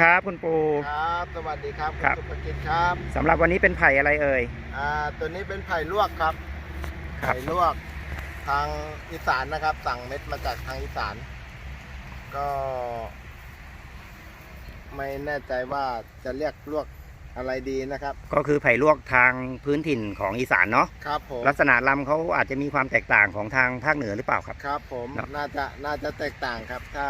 ครับคุณปู ครับ สวัสดีครับครับ ณสุภกิจครับสำหรับวันนี้เป็นไผ่อะไรเอ่ย อ่าตัวนี้เป็นไผ่ลวกครับ ครับ ไผ่ลวกทางอีสานนะครับ สั่งเม็ดมาจากทางอีสาน ก็ ไม่แน่ใจว่าจะเรียกลวกอะไรดีนะครับ ก็คือไผ่ลวกทางพื้นถิ่นของอีสานเนาะครับผม ลักษณะลำเขาอาจจะมีความแตกต่างของทางภาคเหนือหรือเปล่าครับ ครับผม ครับ น่าจะน่าจะแตกต่างครับ ถ้า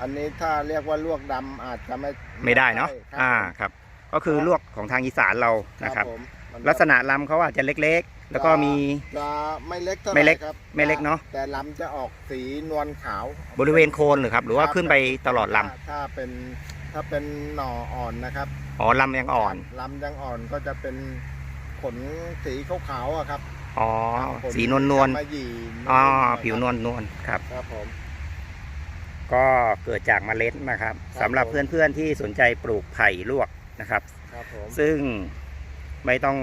อันนี้ถ้าเรียกว่าลวกดำอาจจะไม่ไม่ได้เนาะใช่ครับอ่าครับ ก็คือลวกของทางอีสานเรานะครับ ผมมันจลักษณะลำเขาอาจจะเล็กๆ แล้วก็มี จะไม่เล็กเท่าไหไม่เล็ร่กครับไม่เล็กเนอะ แต่ลำจะออกสีนวลขาวบริเวณโคนหรือครับ หรือว่าขึ้นไปตลอดลถ้าถ้าเป็นถ้าเป็นหน่ออ่อนนะครับำอ๋อลำยังอ่อนลำยังอ่อนก็จะเป็นขนสีขาวๆอะครับอ๋อขสีนวลนวลจะมาหยีๆอ๋อผิวนวลนวลๆครับ ครับผม ก็เกิดจากเมล็ดนะครับครับสำหรับผมเพื่อนๆที่สนใจปลูกไผ่ลวกนะครับ ครับผมซึ่งไม่ต้อง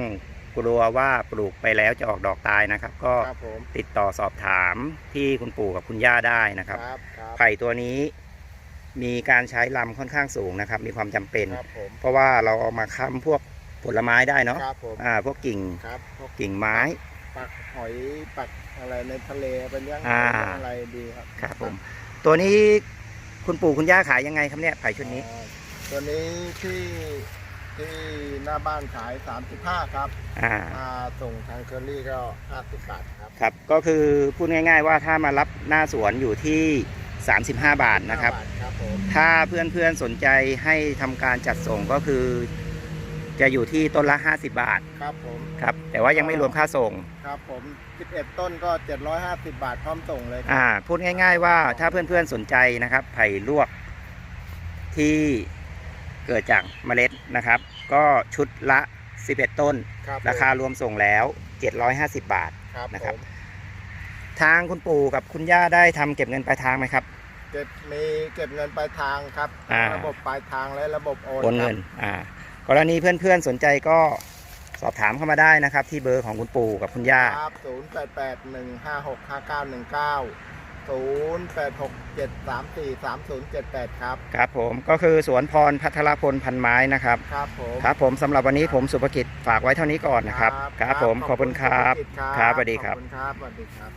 กลัวว่าปลูกไปแล้วจะออกดอกตายนะครับ ก็ครับผมติดต่อสอบถามที่คุณปู่กับคุณย่าได้นะครับครับครับไผ่ตัวนี้มีการใช้ลำค่อนข้างสูงนะครับ มีความจำเป็น ครับผมเพราะว่าเราเอามาค้ำพวกผลไม้ได้เนาะครับผมอ่าพวกกิ่งครับพวกกิ่งไม้ ปักหอยปักอะไรในทะเลเป็นเรื่องอ่า อะไรดีครับครับผม ตัวนี้คุณปู่คุณย่าขายยังไงครับเนี่ยไผ่ชุดนี้อ่าตัวนี้ที่ที่หน้าบ้านขาย 35 ครับอ่าอ่าส่งทางเคอรี่ก็ 50 บาทครับ ครับ ก็คือพูดง่าย ๆ ว่าถ้ามารับหน้าสวนอยู่ที่ 35 บาทนะครับ ห้าาทครับผม ถ้าเพื่อนๆสนใจให้ทำการจัดส่งก็คือ จะอยู่ที่ต้นละ 50 บาทครับผมครับแต่ว่ายังไม่รวมค่าส่งครับผม 11 ต้นก็ 750 บาทพร้อมส่งเลยครับอ่าพูดง่าย ๆ ว่าถ้าเพื่อนๆสนใจนะครับ ไผ่ลวกที่เกิดจากเมล็ดนะครับ ก็ชุดละ 11 ต้นครับราคารวมส่งแล้ว 750 บาทครับนะผครับมทางคุณปู่กับคุณย่าได้ทำเก็บเงินปลายทางไหมครับ เก็บมีเก็บเงินปลายทางครับอ่า ระบบปลายทางและระบบโอนโอนเงินอ่า กรณีเพื่อนๆสนใจก็สอบถามเข้ามาได้นะครับ ที่เบอร์ของคุณปู่กับคุณย่า ครับ0881565919 0867343078ครับ ครับผมก็คือสวนพรพัทรพลพันไม้นะครับ ครับผม ครับผมสำหรับวันนี้ผมสุภกิจฝากไว้เท่านี้ก่อนนะครับ ครับผมขอบคุณครับณสุภกิจครับสวัสดีครับ ขอบคุณครับสวัสดีครับ